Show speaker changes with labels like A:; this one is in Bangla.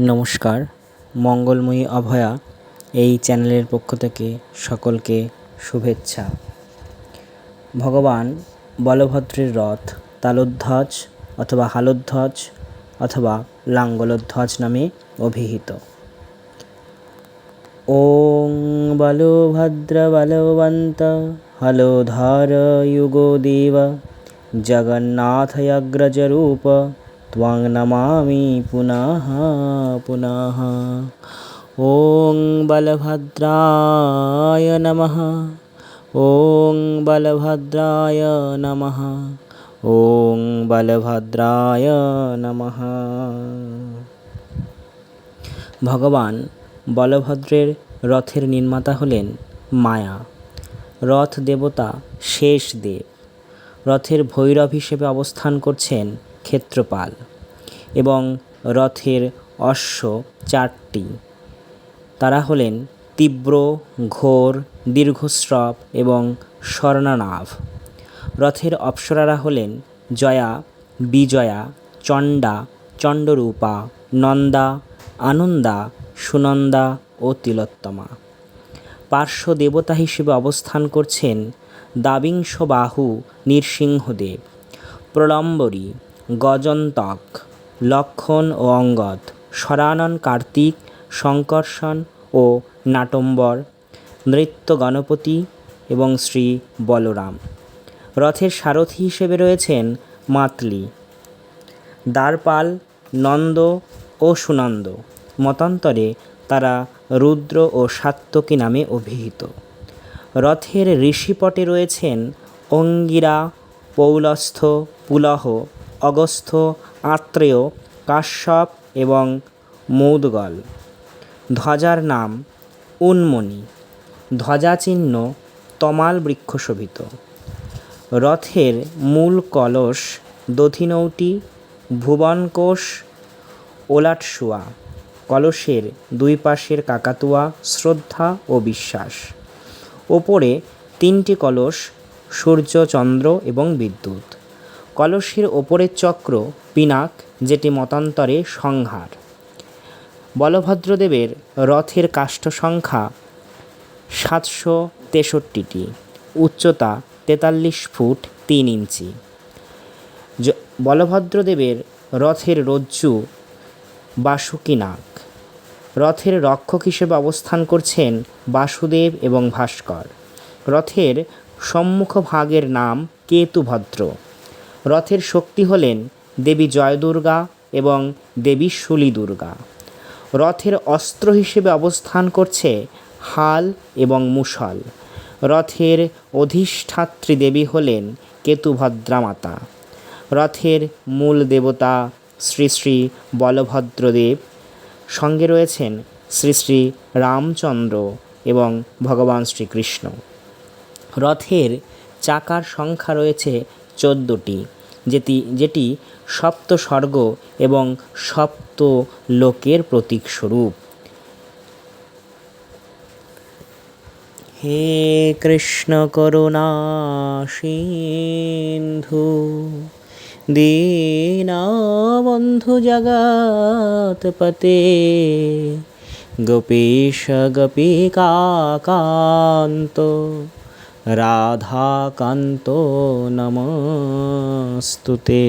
A: নমস্কার, মঙ্গলময়ী অভয়া এই চ্যানেলের পক্ষ থেকে সকলকে শুভেচ্ছা। ভগবান বলভদ্রের রথ, তালোধ্বজ অথবা হালোধ্বজ অথবা লাঙ্গলোধ্বজ নামে অভিহিত। ওং বলভদ্র বলবন্ত, হলোধর যুগোদেব জগন্নাথয়গ্রজরূপ त्वां नमामि पुनः पुनः ॐ बलभद्राय नमः ॐ बलभद्राय नमः ॐ বলভদ্রায় নমঃ ভগবান বলভদ্রের রথের নির্মাতা হলেন মায়া রথ দেবতা শেষ দেব রথের ভৈরব হিসেবে অবস্থান করছেন ক্ষেত্রপাল এবং রথের অশ্ব চারটি। তারা হলেন তীব্র, ঘোর, দীর্ঘস্রব এবং স্বর্ণানাভ। রথের অপ্সরারা হলেন জয়া, বিজয়া, চণ্ডা, চণ্ডরূপা, নন্দা, আনন্দা, সুনন্দা ও তিলোত্তমা। পার্শ্ব দেবতা হিসেবে অবস্থান করছেন দাবিংশ বাহু নৃসিংহদেব। প্রলম্বরী গজন্তক লক্ষণ ও অঙ্গদ, স্বরানন কার্তিক শঙ্কর্ষণ ও নাটম্বর, নৃত্য গণপতি এবং শ্রী বলরাম। রথের সারথি হিসেবে রয়েছেন মাতলি। দ্বারপাল, নন্দ ও সুনন্দ, মতান্তরে তারা রুদ্র ও সাত্তকী নামে অভিহিত। রথের ঋষিপটে রয়েছেন অঙ্গিরা, পৌলস্থ, পুলহ অগস্থ, আত্রেয়, কাশ্যপ এবং মৌদগল। ধ্বজার নাম উন্মনি। ধ্বজাচিহ্ন তমাল বৃক্ষশোভিত রথের মূল কলস দধিনৌটি, ভুবনকোষ ওলাটশুয়া কলসের দুই পাশের কাকাতুয়া শ্রদ্ধা ও বিশ্বাস। ওপরে তিনটি কলস সূর্য, চন্দ্র এবং বিদ্যুৎ। কলসের ওপরের চক্র, পিনাক, যেটি মতান্তরে সংহার। বলভদ্রদেবের রথের কাষ্ঠ সংখ্যা সাতশো তেষট্টিটি, উচ্চতা তেতাল্লিশ ফুট তিন ইঞ্চি। বলভদ্রদেবের রথের রজ্জু বাসুকিনাক রথের রক্ষক হিসেবে অবস্থান করছেন বাসুদেব এবং ভাস্কর। রথের সম্মুখ ভাগের নাম কেতুভদ্র। রথের শক্তি হলেন দেবী জয়দুর্গা এবং দেবী শুলি দুর্গা রথের অস্ত্র হিসেবে অবস্থান করছে হাল এবং মুসল রথের অধিষ্ঠাত্রী দেবী হলেন কেতুভদ্রা মাতা রথের মূল দেবতা শ্রী শ্রী বলভদ্রদেব। সঙ্গে রয়েছেন শ্রী শ্রী রামচন্দ্র এবং ভগবান শ্রীকৃষ্ণ। রথের চাকার সংখ্যা রয়েছে চোদ্দোটি। যেটি যেটি সপ্ত স্বর্গ এবং সপ্ত লোকের প্রতীক স্বরূপ। হে কৃষ্ণ করুণা সিন্ধু, দীনবন্ধু জগৎপতে গোপীশ গোপিকাকান্ত রাধাকান্ত নমস্তুতে।